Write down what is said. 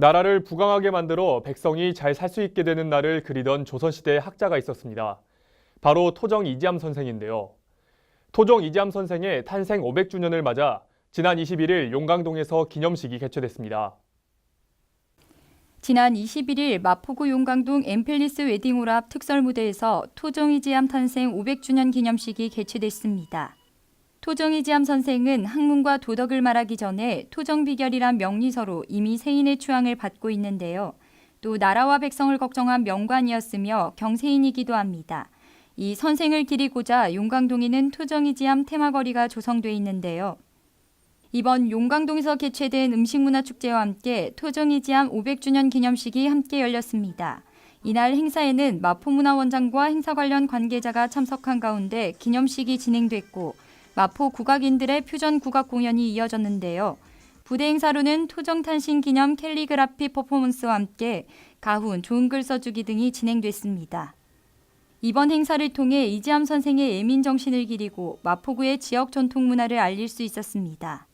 나라를 부강하게 만들어 백성이 잘 살 수 있게 되는 날을 그리던 조선시대의 학자가 있었습니다. 바로 토정 이지암 선생인데요. 토정 이지암 선생의 탄생 500주년을 맞아 지난 21일 용강동에서 기념식이 개최됐습니다. 지난 21일 마포구 용강동 엠펠리스 웨딩홀 앞 특설 무대에서 토종 이지암 탄생 500주년 기념식이 개최됐습니다. 토종이지암 선생은 학문과 도덕을 말하기 전에 토정 비결이란 명리서로 이미 세인의 추앙을 받고 있는데요. 또 나라와 백성을 걱정한 명관이었으며 경세인이기도 합니다. 이 선생을 기리고자 용강동에는 토정이 지암 테마거리가 조성돼 있는데요. 이번 용강동에서 개최된 음식문화축제와 함께 토종이지암 500주년 기념식이 함께 열렸습니다. 이날 행사에는 마포문화원장과 행사 관련 관계자가 참석한 가운데 기념식이 진행됐고 마포 국악인들의 퓨전 국악 공연이 이어졌는데요. 부대 행사로는 토정 탄신 기념 캘리그라피 퍼포먼스와 함께 가훈, 좋은 글 써주기 등이 진행됐습니다. 이번 행사를 통해 이지암 선생의 예민 정신을 기리고 마포구의 지역 전통 문화를 알릴 수 있었습니다.